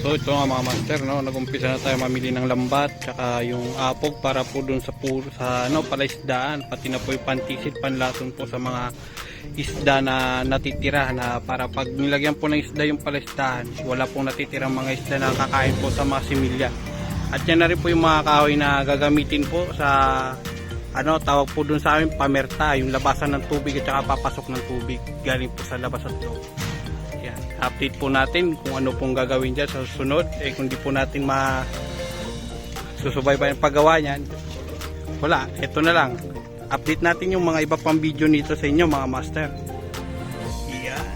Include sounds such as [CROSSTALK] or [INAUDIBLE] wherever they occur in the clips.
So ito nga mga master, no, nagumpisa na tayo mamili ng lambat tsaka yung apog para po dun sa puro sa ano palaisdaan pati na po yung pantisit panlason po sa mga isda na natitira na para pag nilagyan po ng isda yung palaisdaan wala pong natitirang mga isda na kakain po sa mga similya. At yan na rin po yung mga kahoy na gagamitin po sa ano tawag po dun sa amin pamerta yung labasan ng tubig at saka papasok ng tubig galing po sa labas at loob. Update po natin kung ano pong gagawin dyan sa susunod. Eh kung di po natin ma susubaybay ang paggawa niyan, wala. Ito na lang. Update natin yung mga iba pang video nito sa inyo mga master. Yan.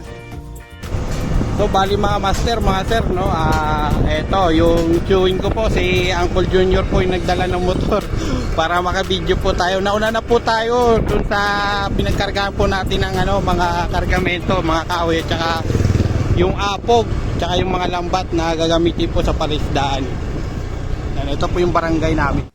So bali mga master, mga sir, no? Ah, eto yung chewing ko po si Uncle Junior po yung nagdala ng motor [LAUGHS] para maka-video po tayo. Nauna na po tayo dun sa pinagkargahan po natin ng ano, mga kargamento, mga kahoy at saka yung apog, tsaka yung mga lambat na gagamitin po sa palisdaan. Yan, ito po yung barangay namin.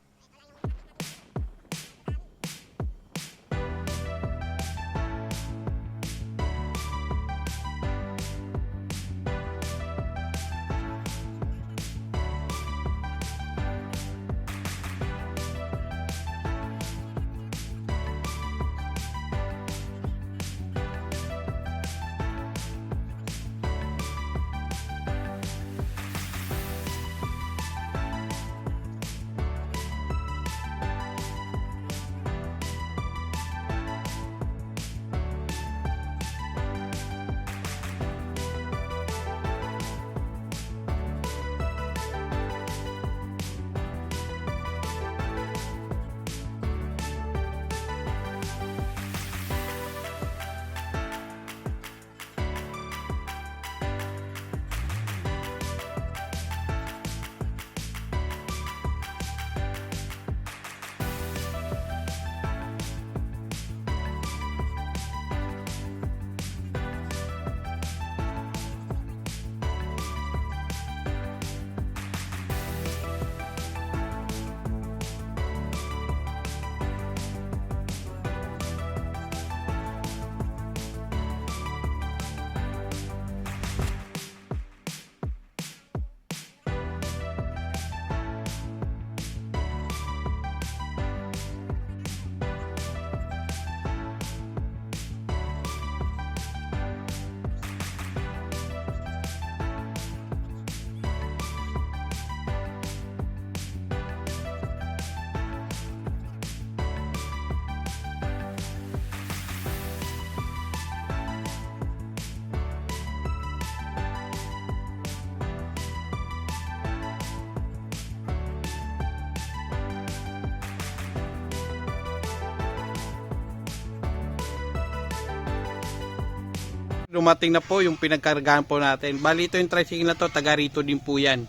Dumating na po yung pinagkargahan po natin. Bali ito yung tricycle na to, taga rito din po yan.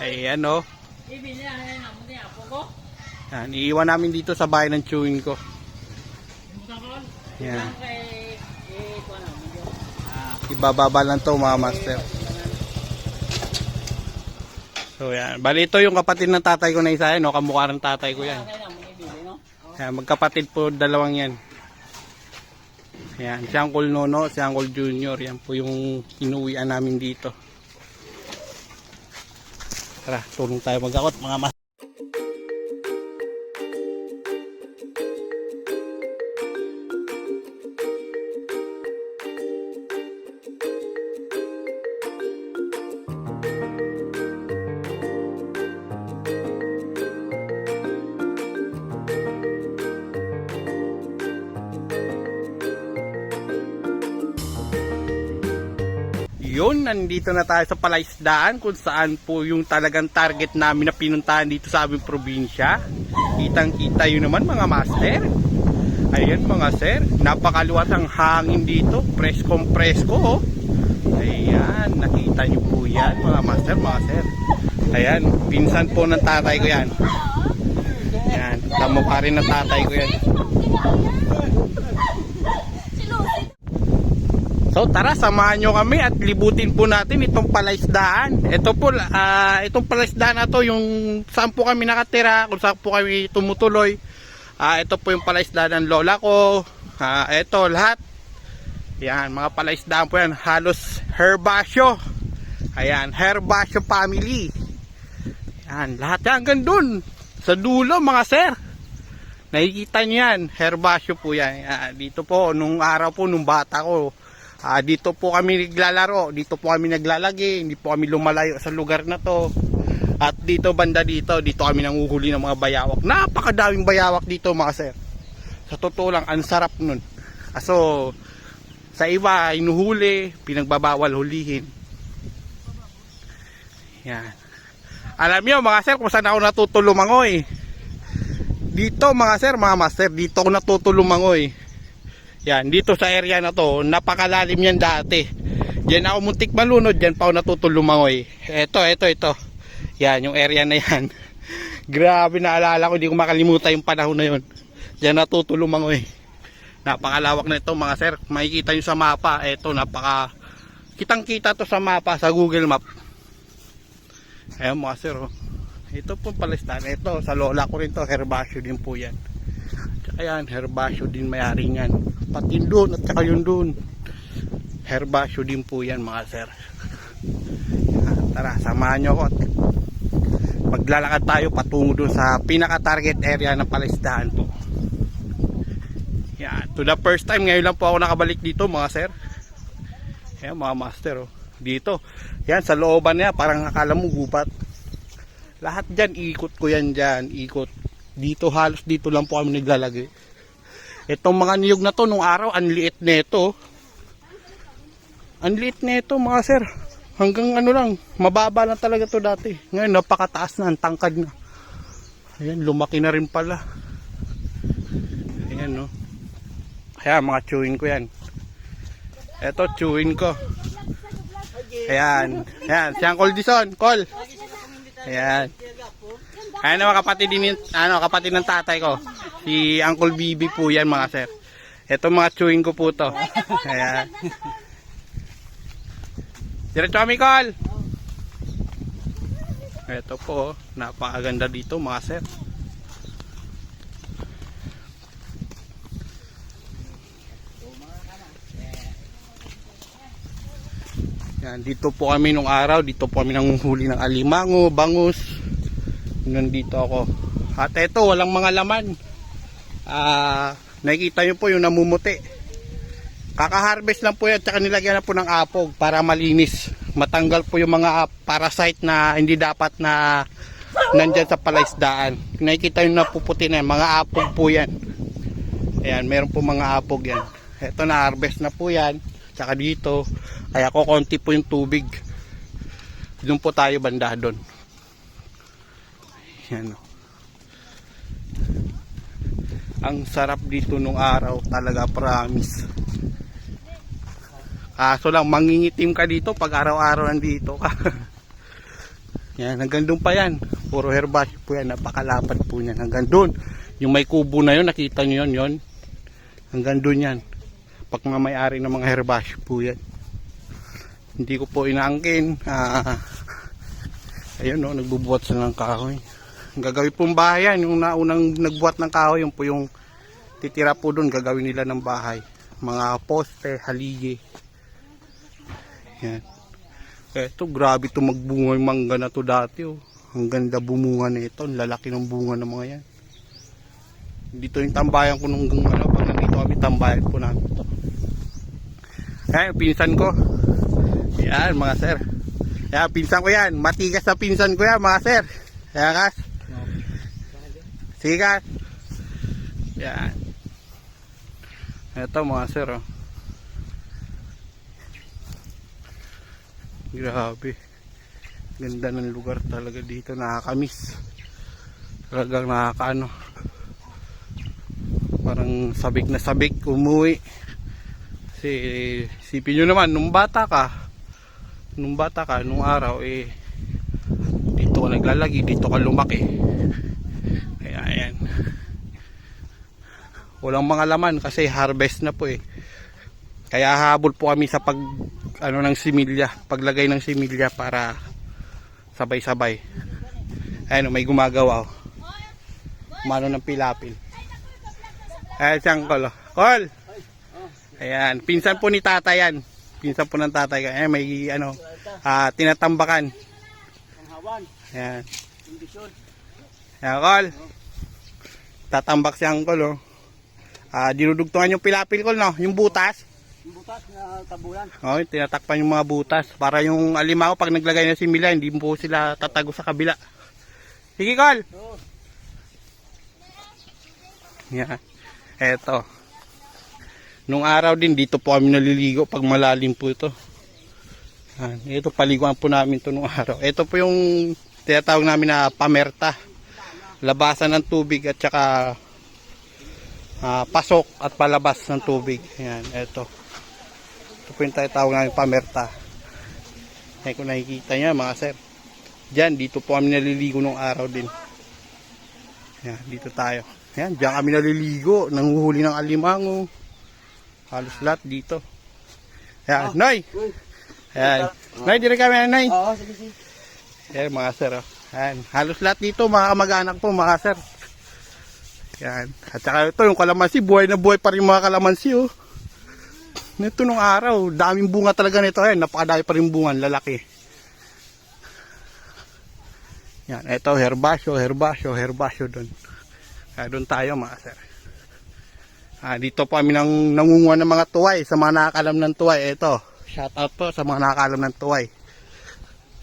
Ayan o. Yan, iiwan namin dito sa bahay ng chewing ko. Yan. Ibababa lang to mga master. So yan. Bali ito yung kapatid ng tatay ko na isa yan. No? Kamukha ng tatay ko yan. Yan, magkapatid po dalawang yan. Yan, si Uncle Nono, si Uncle Junior. Yan po yung inuwian namin dito. Tara, tulong tayo mag-akot mga mas. Yun, nandito na tayo sa palaisdaan kung saan po yung talagang target namin na pinuntahan dito sa aming probinsya. Kitang kita yun naman mga master. Ayan mga sir, napakaluwas ang hangin dito. Preskong presko oh. Ayan, nakita nyo po yan mga master, mga sir. Ayan, pinsan po ng tatay ko yan. Ayan, tamo pa rin ng tatay ko yan. So tara, samahan nyo kami at libutin po natin itong palaisdaan. Ito po, ah, itong palaisdaan na to, yung saan po kami nakatira, kung saan po kami tumutuloy. Ah, ito po yung palaisdaan ng lola ko. Ah, ito, lahat. Yan, mga palaisdaan po yan. Halos herbasyo. Ayan, Herbasio family. Yan, lahat yan hanggang dun. Sa dulo mga sir. Nakikita niyo yan, Herbasio po yan. Yan, Dito po, nung araw po, nung bata ko, ah, dito po kami naglalaro, dito po kami naglalagi, hindi po kami lumalayo sa lugar na to. At dito banda dito, dito kami nanguhuli ng mga bayawak. Napakadaming bayawak dito mga sir. Sa totoo lang, ang sarap nun. Aso, sa iba, inuhuli, pinagbabawal hulihin. Yan. Alam niyo mga sir, kung saan ako natutulumangoy. Dito mga sir, mga master, dito ako natutulumangoy. Yan, dito sa area na to, napakalalim yan dati. Diyan ako muntik malunod, diyan pa ako natutulumangoy. Ito, ito, ito. Yan, yung area na yan. [LAUGHS] Grabe naalala ko, hindi ko makalimutan yung panahon na yun. Diyan natutulumangoy. Napakalawak na ito mga sir. Makikita nyo sa mapa, ito napaka kitang kita to sa mapa sa Google Map. Ayan mga sir, oh. Ito po palistan. Ito, sa lola ko rin to, herbasyo din po yan. Tsaka yan, herbasyo din mayari yan. Pati doon at saka yun doon. Herbasyo din po yan mga sir. Tara, samahan nyo ako. Maglalakad tayo patungo doon sa pinaka-target area ng palisdaan po. Yan, to the first time, ngayon lang po ako nakabalik dito mga sir. Yan mga master oh. Dito. Yan sa looban niya parang akala mo gubat. Lahat diyan ikot ko yan diyan, ikot. Dito halos dito lang po kami naglalagay. Itong mga niyog na to nung araw ang liit nito. Ang liit nito mga sir. Hanggang ano lang, mababa lang talaga to dati. Ngayon napakataas na, ang tangkad na. Ayan, lumaki na rin pala. Ayan no. Kaya mga chewin ko yan. Eto, chewin ko. Ayan. Ayan. Si Uncle Dison. Call. Ayan. Ayan mga kapatid din, ano, kapatid ng tatay ko. Si Uncle Bibi po yan mga sir. Ito mga chewin ko po to. Ayan. Diretso kami, call. Ito po, napakaganda dito mga sir. Yan, dito po kami nung araw, dito po kami nanguhuli ng alimango, bangus. Nandito ako. At eto, walang mga laman. Ah, nakikita nyo po yung namumuti. Kaka-harvest lang po yan, tsaka nilagyan na po ng apog para malinis. Matanggal po yung mga parasite na hindi dapat na nandyan sa palaisdaan. Nakikita nyo na puputi na yan, mga apog po yan. Ayan, meron po mga apog yan. Ito na harvest na po yan. Tsaka dito, kaya ko konti po yung tubig. Doon po tayo banda doon. Yan o. Ang sarap dito nung araw, talaga promise. Kaso lang, mangingitim ka dito pag araw-araw nandito ka. [LAUGHS] yan, hanggang doon pa yan. Puro herbasyo po yan, napakalapad po yan. Hanggang doon. Yung may kubo na yun, nakita nyo yun, yun. Hanggang doon yan. Pag mamayari ng mga herbasyo po yan. Hindi ko po inaangkin. Ah, [LAUGHS] ayun no, nagbubuhat sila ng kahoy. Gagawin pong bahay yan. Yung naunang nagbuhat ng kahoy, yung po yung titira po doon, gagawin nila ng bahay. Mga poste, haligi. Yan. Eto, grabe to magbunga yung mangga na to dati. Oh. Ang ganda bumunga na ito. Ang lalaki ng bunga ng mga yan. Dito yung tambayan ko nung ano, pag nandito kami, tambayan po namin ito. Ayan, pinsan ko. Yan, mga sir. Yan, pinsan ko yan. Matigas na pinsan ko yan, mga sir. Yan, kas. Sige, kas. Yan. Ito, mga sir, oh. Grabe. Ganda ng lugar talaga dito. Nakakamiss. Talagang nakakaano. Parang sabik na sabik umuwi. Kasi sipin nyo naman, nung bata ka, nung bata ka, nung araw, eh, dito ka naglalagi, dito ka lumaki. Kaya ayan. Walang mga laman kasi harvest na po eh. Kaya habol po kami sa pag ano ng similya, paglagay ng similya para sabay-sabay. Ayun, may gumagawa. Oh. Mano ng pilapil. Ayan siyang kol. Kol! Ayan, pinsan po ni tata yan. Pinsan po ng tatay. Eh, may ano, ah, tinatambakan. Ayan. Ayan, Kol. Tatambak si Uncle, oh. Ah, dinudugtungan yung pilapil ko, no? Yung butas. Yung butas na tabulan. Oh, tinatakpan yung mga butas para yung alimango pag naglagay na si Mila, hindi po sila tatago sa kabila. Sige, Kol. Oo. Yan. Eto. Nung araw din, dito po kami naliligo pag malalim po ito. Yan. Ito, paliguan po namin ito nung araw. Ito po yung tinatawag namin na pamerta. Labasan ng tubig at saka ah, pasok at palabas ng tubig. Yan, ito. Ito po yung tinatawag namin pamerta. Yan kung nakikita niya mga sir. Diyan, dito po kami naliligo nung araw din. Yan, dito tayo. Yan, diyan kami naliligo. Nanguhuli ng alimango. Halos lahat dito. Yan, Noy! Uy. Yan. Noy, dire kami, Noy. Oo, sige, sige. Yan, mga sir. Oh. Yan. Halos lahat dito, mga kamag-anak po, mga sir. Yan. At saka ito, yung kalamansi, buhay na buhay pa rin mga kalamansi, oh. Nito nung araw, daming bunga talaga nito. Yan, napakadami pa rin bunga, lalaki. Yan, ito, herbasyo, herbasyo, herbasyo doon. Kaya doon tayo, mga sir. Ah, dito po kami nang nangunguha ng mga tuway sa mga nakakalam ng tuway. Ito, shout out po sa mga nakakalam ng tuway.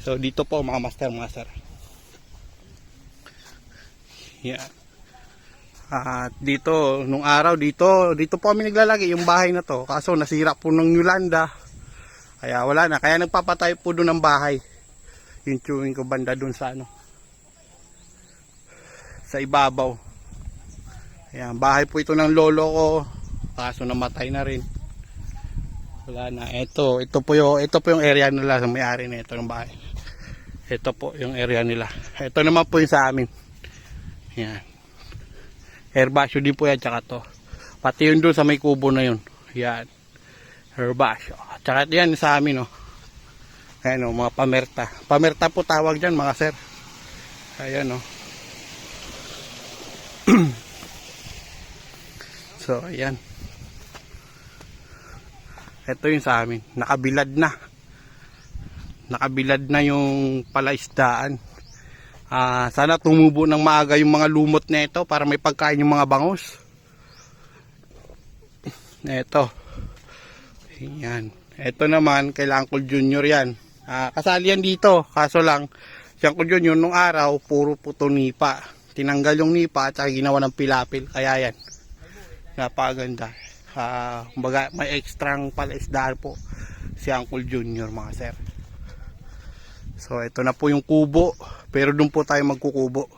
So dito po mga master, mga sir. Yan. At dito, nung araw dito, dito po kami naglalagay yung bahay na to. Kaso nasira po ng Yolanda. Kaya wala na. Kaya nagpapatay po doon ng bahay. Yung chewing ko banda doon sa ano. Sa ibabaw. Ayan, bahay po ito ng lolo ko. Kaso namatay na rin. Wala na. Ito, ito po yung, ito po yung area nila sa may-ari na ito ng bahay. Ito po yung area nila. Ito naman po yung sa amin. Yan. Herbasyo din po yan, tsaka to. Pati yun doon sa may kubo na yun. Yan. Herbasyo. Tsaka yan sa amin, oh. Ayan, oh, mga pamerta. Pamerta po tawag dyan, mga sir. Ayan, oh. [CLEARS THROAT] so, ayan. Ito yung sa amin. Nakabilad na. Nakabilad na yung palaisdaan. Ah, sana tumubo ng maaga yung mga lumot na ito para may pagkain yung mga bangus. Ito. Yan. Ito naman, kailangan ko junior yan. Ah, kasali yan dito. Kaso lang, siyang ko junior nung araw, puro puto nipa. Tinanggal yung nipa at saka ginawa ng pilapil. Kaya yan. Napakaganda. Ah, kumbaga, may ekstrang palaisdaan po si Uncle Junior mga sir. So ito na po yung kubo, pero doon po tayo magkukubo.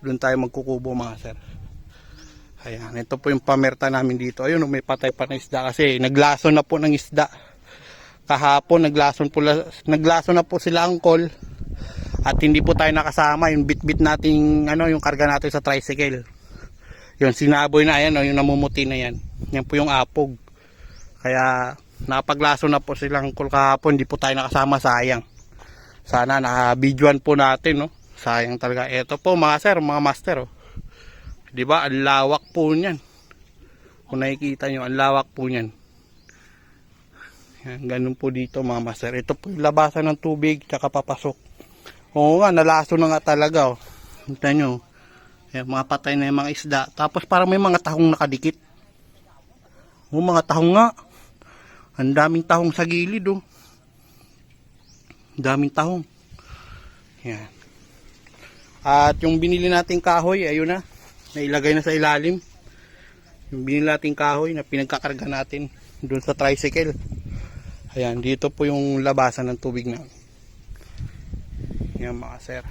Doon tayo magkukubo mga sir. Ayan, ito po yung pamerta namin dito. Ayun, may patay pa na isda kasi naglason na po ng isda. Kahapon naglason po la- naglason na po sila angkol. At hindi po tayo nakasama yung bit-bit nating ano yung karga natin sa tricycle. Yung sinaboy na yan, oh, yung namumuti na yan. Yan po yung apog. Kaya napaglason na po silang angkol kahapon, hindi po tayo nakasama, sayang. Sana naka-videoan po natin, no? Sayang talaga. Ito po mga sir, mga master, oh. 'Di ba? Ang lawak po niyan. Kung nakikita niyo, ang lawak po niyan. Yan, ganun po dito mga master. Ito po yung labasan ng tubig, tsaka papasok. Oo nga, nalaso na nga talaga, oh. Kita nyo. Yan, mga patay na yung mga isda. Tapos parang may mga tahong nakadikit. Oo, mga tahong nga. Ang daming tahong sa gilid, oh. Daming tahong. Yan. At yung binili nating kahoy, ayun na. Nailagay na sa ilalim. Yung binili nating kahoy na pinagkakarga natin doon sa tricycle. Ayan, dito po yung labasan ng tubig na. Yan mga sir.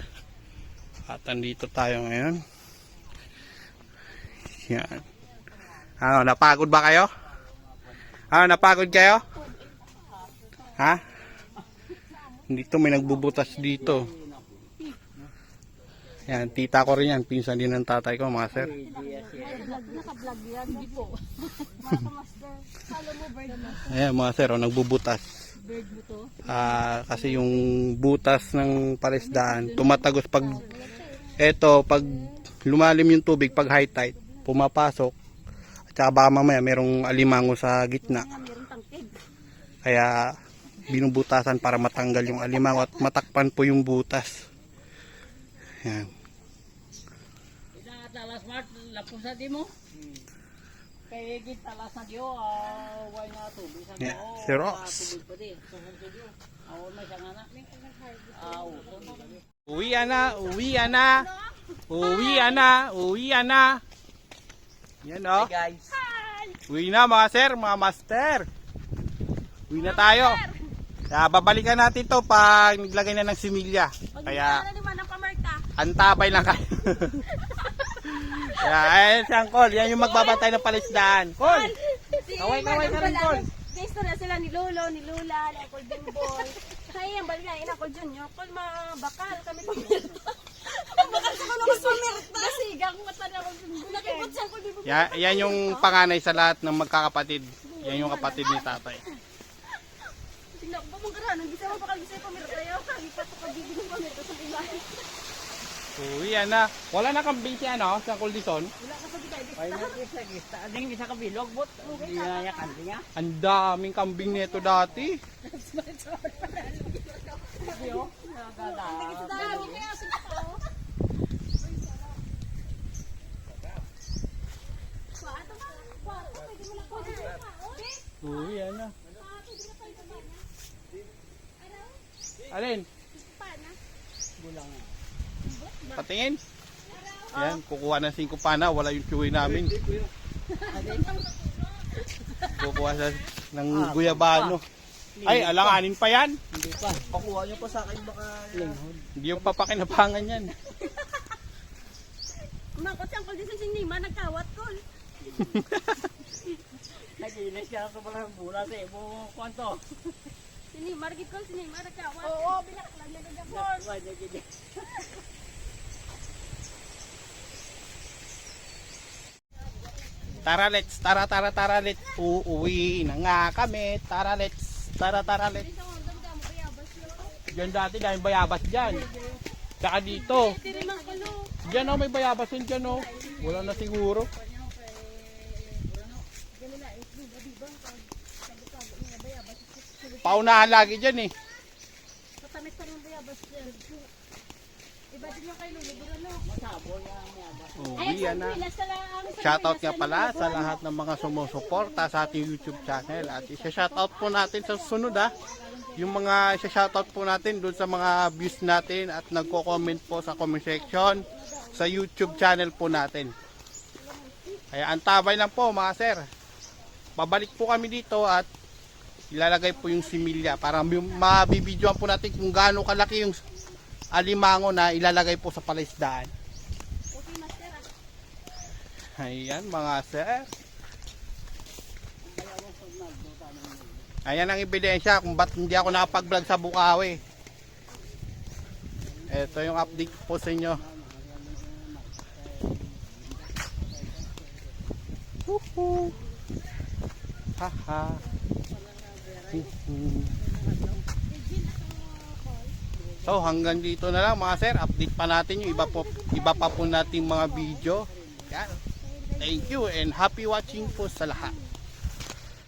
At andito tayo ngayon. Yan. Ano, napagod ba kayo? Ano, napagod kayo? Ha? Dito may nagbubutas dito. Yan, tita ko rin yan. Pinsan din ng tatay ko, mga sir. Naka-vlog yan, hindi po. Ayan, mga sir, oh, nagbubutas. Ah, kasi yung butas ng palisdaan, tumatagos pag eto, pag lumalim yung tubig, pag high tide, pumapasok. At saka baka mamaya merong alimango sa gitna. Kaya binubutasan para matanggal yung alimango at matakpan po yung butas. Yan. Talas mart di mo. Kaya gid talas na ah way na tubig sa Yeah, diyo. si Rox. Ah, Tubig pa di. Tungkol sa diyo. Awon may siyang anak. Ah, uton. Uwi na, uwi na. Uwi na, uwi na. Yan oh. guys. Uwi na mga sir, mga master. Uwi na tayo. Kaya babalikan natin to pag naglagay na ng similya. Kaya antabay lang kayo. [LAUGHS] Kaya ayun si Angkol, yan yung magbabantay ng palisdaan. Kol! Kaway, kaway ka rin, Col. Guys, na sila ni Lolo, ni Lula, ni Uncle Bimboy. Kaya yung balik na, Uncle Junior. Kol, mabakal kami pamirta. Bakal sa mga mas pamirta. Masigang mata na Uncle Bimboy. Nakipot sa Uncle Bimboy. Yan, yan yung panganay sa lahat ng magkakapatid. Yan yung kapatid ni tatay. Tingnan ko ba mong garahan? Hindi sa mga bakal bisa pamirta yun. Lipat ko pagiging ng pamirta sa ilan. Uwi na. Wala na kambing si ano, si Angkol Dison. Wala ka kayo. Ay na sa gista. Ading bisa ka bilog bot. Di na ya kanti nga. Ang daming kambing nito dati. Diyo. Nagada. Dami kaya sa tao. Uwi na. Alin? Bulang. Patingin. Yan, kukuha ng 5 pana, wala yung chewy namin. Kukuha sa, ng guyabano. Ay, alanganin pa yan. Hindi pa. Pakuha niyo pa sa akin baka linghod. Hindi yung papakinabangan yan. Umakot si Uncle Dison si Nima, nagkawat kol. [LAUGHS] Nagilis ka sa parang bula sa imo kwanto. [LAUGHS] Si Nima, nagkit kol si Nima, nagkawat. Oo, binaklan na nagkawat. Wala gid. Tara let's, tara tara tara let's. Uuwi na nga kami. Tara let's, tara tara let's. Diyan dati dahil bayabas dyan. Saka dito. Diyan oh, may bayabas yun dyan oh. Wala na siguro. Paunahan lagi dyan eh. Matamis pa rin bayabas yan. Iba din yung kay Lulu, ano? Uwi na. Shoutout nga pala sa lahat ng mga sumusuporta sa ating YouTube channel at isa-shoutout po natin sa sunod ah. Yung mga isa-shoutout po natin doon sa mga views natin at nagko-comment po sa comment section sa YouTube channel po natin. Kaya antabay lang po mga sir. Babalik po kami dito at ilalagay po yung similya para mabibidyoan po natin kung gaano kalaki yung alimango na ilalagay po sa palaisdaan. Ayan mga sir. Ayan ang ebidensya kung ba't hindi ako nakapag-vlog sa Bukawi. Ito yung update po sa inyo. Woohoo! Haha. Hihi. So hanggang dito na lang mga sir, update pa natin yung iba, po, iba pa po nating mga video. Thank you and happy watching po sa lahat.